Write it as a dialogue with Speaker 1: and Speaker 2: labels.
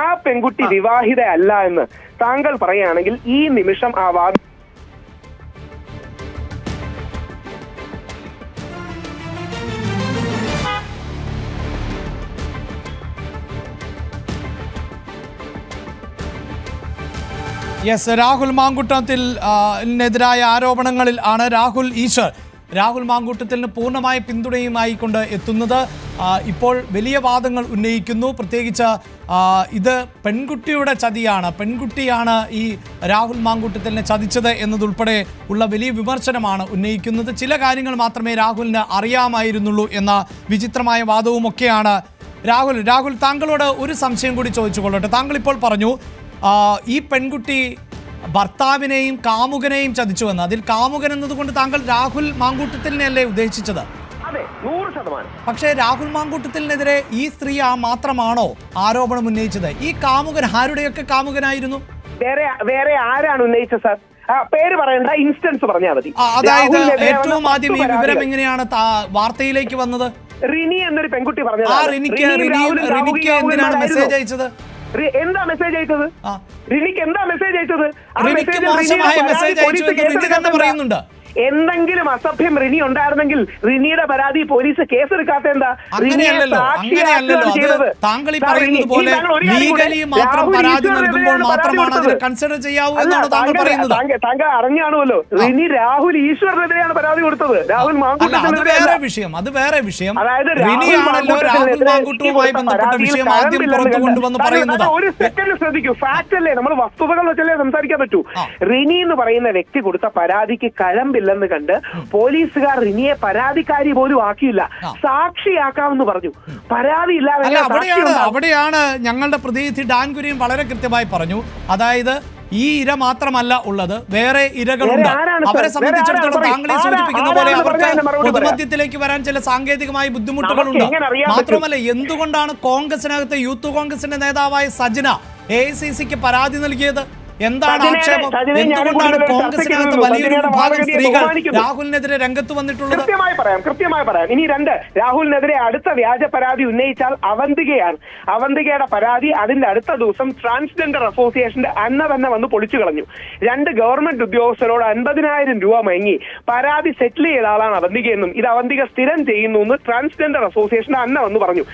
Speaker 1: ആ പെൺകുട്ടി വിവാഹിതയല്ല എന്ന് താങ്കൾ പറയുകയാണെങ്കിൽ ഈ നിമിഷം ആ വാദം
Speaker 2: യെസ് രാഹുൽ മാങ്കുട്ടത്തിൽ എതിരായ ആരോപണങ്ങളിൽ ആണ് രാഹുൽ ഈശ്വർ. രാഹുൽ മാങ്കൂട്ടത്തിന് പൂർണമായ പിന്തുണയുമായിക്കൊണ്ട് എത്തുന്നത്. ഇപ്പോൾ വലിയ വാദങ്ങൾ ഉന്നയിക്കുന്നു. പ്രത്യേകിച്ച് ഇത് പെൺകുട്ടിയുടെ ചതിയാണ്. പെൺകുട്ടിയാണ് ഈ രാഹുൽ മാങ്കൂട്ടത്തിനെ ചതിച്ചത് എന്നതുൾപ്പെടെ ഉള്ള വലിയ വിമർശനമാണ് ഉന്നയിക്കുന്നത്. ചില കാര്യങ്ങൾ മാത്രമേ രാഹുലിന് അറിയാമായിരുന്നുള്ളൂ എന്ന വിചിത്രമായ വാദവുമൊക്കെയാണ് രാഹുൽ. രാഹുൽ താങ്കളോട് ഒരു സംശയം കൂടി ചോദിച്ചു കൊള്ളട്ടെ താങ്കൾ ഇപ്പോൾ പറഞ്ഞു ഈ പെൺകുട്ടി ഭർത്താവിനെയും കാമുകനെയും ചതിച്ചുവെന്ന്. അതിൽ കാമുകൻ എന്നതുകൊണ്ട് താങ്കൾ രാഹുൽ മാങ്കൂട്ടത്തിനെയല്ലേ ഉദ്ദേശിച്ചത്? പക്ഷേ രാഹുൽ മാങ്കൂട്ടത്തിനെതിരെ ഈ സ്ത്രീ ആ മാത്രമാണോ ആരോപണം ഉന്നയിച്ചത്? ഈ കാമുകൻ ആരുടെയൊക്കെ കാമുകനായിരുന്നു?
Speaker 1: വേറെ വേറെ ആരാണ് ഉന്നയിച്ചത് സാർ? പേര് പറയണ്ട ഇൻസ്റ്റൻസ് പറഞ്ഞാൽ മതി.
Speaker 2: അതായത് ഏറ്റവും ആദ്യം ഈ വിവരം എങ്ങനെയാണ് വാർത്തയിലേക്ക് വന്നത്?
Speaker 1: റിനി എന്നൊരു പെൺകുട്ടി പറഞ്ഞു
Speaker 2: റിനിക്ക് എന്തിനാണ് മെസ്സേജ് അയച്ചത്?
Speaker 1: എന്താ മെസ്സേജ് അയച്ചത്? റിനിക്ക് എന്താ മെസ്സേജ് അയച്ചത്? ആ
Speaker 2: റിനിക്ക് മോശമായ മെസ്സേജ് അയച്ചു എന്ന് റിനി തന്നെ പറയുന്നുണ്ട്?
Speaker 1: എന്തെങ്കിലും അസഭ്യം റിനി ഉണ്ടായിരുന്നെങ്കിൽ റിനിയുടെ പരാതി പോലീസ് കേസെടുക്കാത്ത എന്താ
Speaker 2: താങ്കൾ ഈ പറയുന്നത് പോലെ ലീഗലി മാത്രം പരാതി നൽകുമ്പോൾ മാത്രമാണ് അതിനെ കൺസിഡർ ചെയ്യാവൂ എന്നാണ് താങ്കൾ പറയുന്നത്.
Speaker 1: താങ്കൾ അറിഞ്ഞാണുമല്ലോ റിനി രാഹുൽ ഈശ്വറിനെതിരെയാണ് പരാതി കൊടുത്തത്. രാഹുൽ
Speaker 2: അത് വേറെ വിഷയം അത് വേറെ വിഷയം. റിനിയാണല്ലോ രാഹുൽ ബന്ധപ്പെട്ട വിഷയം ആദ്യം
Speaker 1: കഴമ്പില്ലെന്ന്
Speaker 2: പുറത്തു കൊണ്ടുവന്ന് പറയുന്നത്.
Speaker 1: താങ്കൾ ഒരു സെക്കൻഡ് ശ്രദ്ധിക്കൂ. ഫാക്ട് അല്ലേ? നമ്മൾ വസ്തുതകൾ വെച്ചല്ലേ സംസാരിക്കാൻ പറ്റൂ. റിനി എന്ന് പറയുന്ന വ്യക്തി കൊടുത്ത പരാതിക്ക് കഴമ്പില്ലെന്ന് കണ്ട് പോലീസുകാർ ഇനിയെ പരാതിക്കാരി പോലും ആക്കിയില്ല. സാക്ഷിയാക്കാമെന്ന് പറഞ്ഞു. പരാതി ഇല്ലാതെ
Speaker 2: അവിടെയാണ് അവിടെയാണ് ഞങ്ങളുടെ പ്രതിനിധി ഡാൻ കുര്യൻ വളരെ കൃത്യമായി പറഞ്ഞു. അതായത് ഈ ഇര മാത്രമല്ല ഉള്ളത്. വേറെ ഇരകളുണ്ട്. അവരെ സംബന്ധിച്ചിടത്തോളം
Speaker 1: താങ്കളെ
Speaker 2: സൂചിപ്പിക്കുന്ന പോലെ അവർക്ക്. പൊതുമധ്യത്തിലേക്ക് വരാൻ ചില സാങ്കേതികമായ ബുദ്ധിമുട്ടുകളുണ്ട്? മാത്രമല്ല എന്തുകൊണ്ടാണ് കോൺഗ്രസിനകത്ത് യൂത്ത് കോൺഗ്രസിന്റെ നേതാവായ സജന എ സി സിക്ക് പരാതി നൽകിയത്? എന്താണ് ആക്ഷേപം? എന്തുകൊണ്ടാണ് കോൺഗ്രസിനകത്ത് വലിയൊരു വിഭാഗം സ്ത്രീകൾ രാഹുലിനെതിരെ രംഗത്ത് വന്നിട്ടുള്ളത്
Speaker 1: കൃത്യമായി പറയാം കൃത്യമായി പറയാം. ഇനി രണ്ട് രാഹുലിനെതിരെ അടുത്ത വ്യാജ പരാതി ഉന്നയിച്ചാൽ അവന്തികയാണ്. അവന്തികയുടെ പരാതി അതിന്റെ അടുത്ത ദിവസം ട്രാൻസ്ജെൻഡർ അസോസിയേഷന്റെ അന്ന തന്നെ വന്ന് പൊളിച്ചു കളഞ്ഞു. രണ്ട് ഗവൺമെന്റ് ഉദ്യോഗസ്ഥരോട് അൻപതിനായിരം രൂപ മയങ്ങി. പരാതി സെറ്റിൽ ചെയ്ത ആളാണ് അവന്തികയെന്നും ഇത് അവന്തിക സ്ഥിരം ചെയ്യുന്നു എന്ന് ട്രാൻസ്ജെൻഡർ അസോസിയേഷന്റെ അന്ന വന്ന് പറഞ്ഞു.